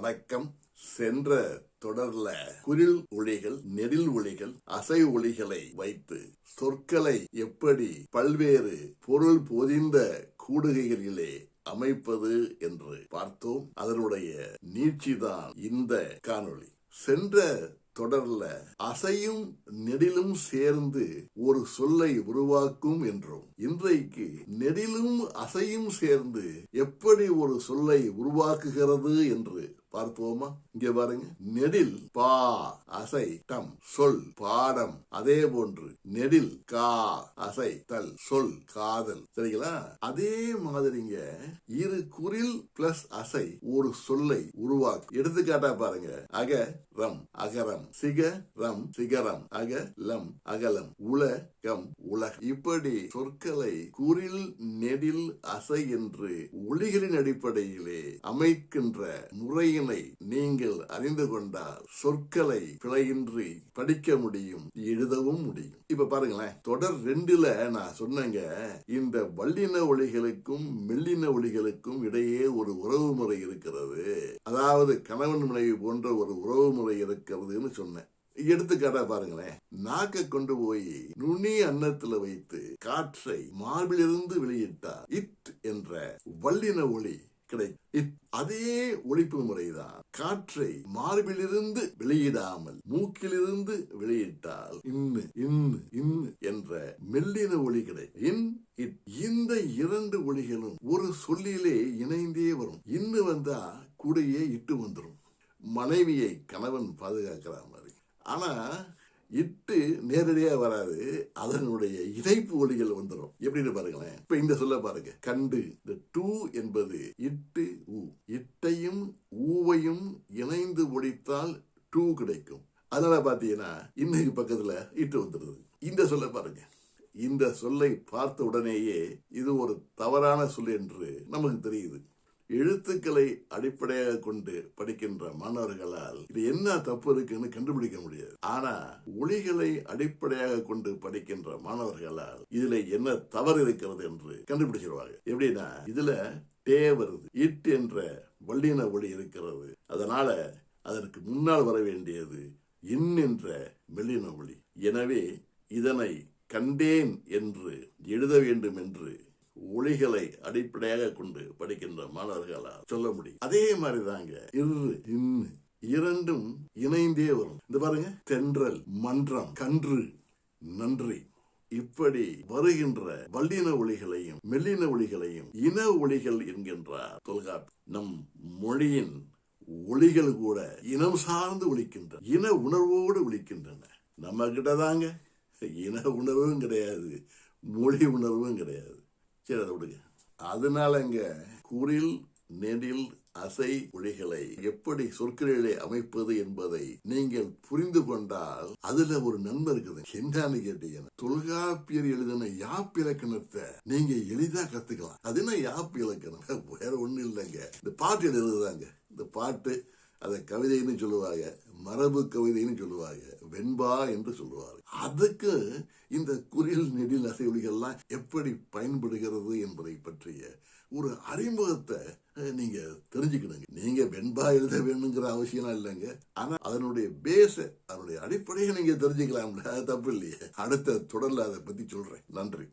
வணக்கம். சென்ற தொடர்ல குரில் ஒளிகள் நெடில் ஒளிகள் அசை ஒளிகளை வைத்து சொற்களை எப்படி பல்வேறு பொருள் பொதிந்த கூடுகைகளிலே அமைப்பது என்று பார்த்தோம். அதனுடைய நீட்சிதான் இந்த காணொளி. சென்ற தொடர்ல அசையும் நெடிலும் சேர்ந்து ஒரு சொல்லை உருவாக்கும் என்றும் இன்றைக்கு நெடிலும் அசையும் சேர்ந்து எப்படி ஒரு சொல்லை உருவாக்குகிறது என்று பார்ப்போமா? இங்க பாருங்க. நெடில் பா அசை டம் சொல் பாடம். அதே போன்று நெடில் கா அசை தல் சொல் காதல். சரிங்களா? அதே மாதிரிங்க இரு குரில் பிளஸ் அசை ஒரு சொல்லை உருவாக்கு எடுத்துக்காட்டா பாருங்க. அக ரம் அகரம். சிக ரம் சிகரம். அக லம் அகலம். உல கம் உலக இப்படி சொற்களை குரில் நெடில் அசை என்று ஒளிகளின் அடிப்படையிலே அமைக்கின்ற முறையின் நீங்கள் அறிந்து கொண்டால் சொற்களை பிழையின்றி படிக்க முடியும் எழுதவும் முடியும். இப்ப பாருங்களேன் தொடர் ரெண்டுல நான் சொன்னங்க இந்த வல்லின ஒளிகளுக்கும் மெல்லின ஒளிகளுக்கும் இடையே ஒரு உறவு முறை இருக்கிறது. அதாவது கணவன் மனைவி போன்ற ஒரு உறவு முறை இருக்கிறதுன்னு சொன்னேன். எடுத்துக்காட்டா பாருங்களேன் நாக்க கொண்டு போய் நுனி அன்னத்துல வைத்து காற்றை மார்பிலிருந்து வெளியிட்டார். இட் என்ற வல்லின ஒளி கிடைக்கும். அதே ஒழிப்பு முறைதான். காற்றை மார்பிலிருந்து வெளியிடாமல் மூக்கிலிருந்து வெளியிட்டால் இன்னு இன்னு இன்னு என்ற மெல்லின ஒளி கிடைக்கும். இன் இந்த இரண்டு ஒளிகளும் ஒரு சொல்லிலே இணைந்தே வரும். இன்னு வந்தா கூடையே இட்டு வந்துடும் மனைவியை கணவன் பாதுகாக்கிற மாதிரி ஆனா இட்டு நேரடியாக வராது. அதனுடைய இணைப்பு ஒளிகள் வந்துடும் எப்படின்னு பாருங்களேன். இப்ப இந்த சொல்ல பாருங்க. கண்டு இந்த டூ என்பது இட்டு ஊ. இட்டையும் ஊவையும் இணைந்து ஒழித்தால் டூ கிடைக்கும். அதனால பாத்தீங்கன்னா இன்னைக்கு பக்கத்துல இட்டு வந்துடுது இந்த சொல்ல பாருங்க. இந்த சொல்லை பார்த்த உடனேயே இது ஒரு தவறான சொல் என்று நமக்கு தெரியுது. எழுத்துக்களை அடிப்படையாக கொண்டு படிக்கின்ற மாணவர்களால் இது என்ன தப்பு இருக்குன்னு கண்டுபிடிக்க முடியாது. ஆனா ஒளிகளை அடிப்படையாக கொண்டு படிக்கின்ற மாணவர்களால் இதுல என்ன தவறு இருக்கிறது என்று கண்டுபிடிச்சிருவாங்க எப்படின்னா இதுல டே வருது. இட் என்ற வல்லின ஒளி இருக்கிறது. அதனால அதற்கு முன்னால் வர வேண்டியது இன் என்ற மெல்லின ஒளி எனவே இதனை கண்டேன் என்று எழுத வேண்டும் என்று ஒளிகளை அடிப்படையாக கொண்டு படிக்கின்ற மாணவர்களால் சொல்ல முடியும். அதே மாதிரி தாங்க இரு இன்னு இரண்டும் இணைந்தே வரும். இந்த பாருங்க தென்றல் மன்றம் கன்று நன்றி. இப்படி வருகின்ற வல்லின ஒளிகளையும் மெல்லின ஒளிகளையும் இன ஒளிகள் என்கின்றார் தொல்காப் நம் மொழியின் ஒளிகள் கூட இனம் சார்ந்து ஒழிக்கின்றன இன உணர்வோடு ஒழிக்கின்றன நம்ம கிட்ட தாங்க இன உணர்வும் கிடையாது மொழி உணர்வும் கிடையாது. சரி அதை விடுங்க. அதனாலங்க குரில் நெடில் அசை ஒளிகளை எப்படி சொற்களிலே அமைப்பது என்பதை நீங்கள் புரிந்து கொண்டால் அதுல ஒரு நன்மை இருக்குது. என்னன்னு கேட்டீங்கன்னா தொல்காப்பியர் எழுதின யாப் இலக்கணத்தை நீங்க எளிதா கத்துக்கலாம். அது என்ன யாப் இலக்கணம்? வேற ஒண்ணு இல்லைங்க. இந்த பாட்டு எழுதுதாங்க இந்த பாட்டு அதை கவிதைன்னு சொல்லுவாங்க. மரபு கவிதைன்னு சொல்லுவாங்க வெண்பா என்று சொல்லுவாங்க அதுக்கு இந்த குரில் நெடில் அசைவொலிகள்லாம் எப்படி பயன்படுகிறது என்பதை பற்றிய ஒரு அறிமுகத்தை நீங்க தெரிஞ்சுக்கணுங்க. நீங்க வெண்பா எழுத வேணுங்கிற அவசியம் இல்லைங்க. ஆனா அதனுடைய பேஸ அதனுடைய அடிப்படையை நீங்க தெரிஞ்சுக்கலாம்ல. தப்பு இல்லையே. அடுத்த தொடர்ல அதை பத்தி சொல்றேன். நன்றி.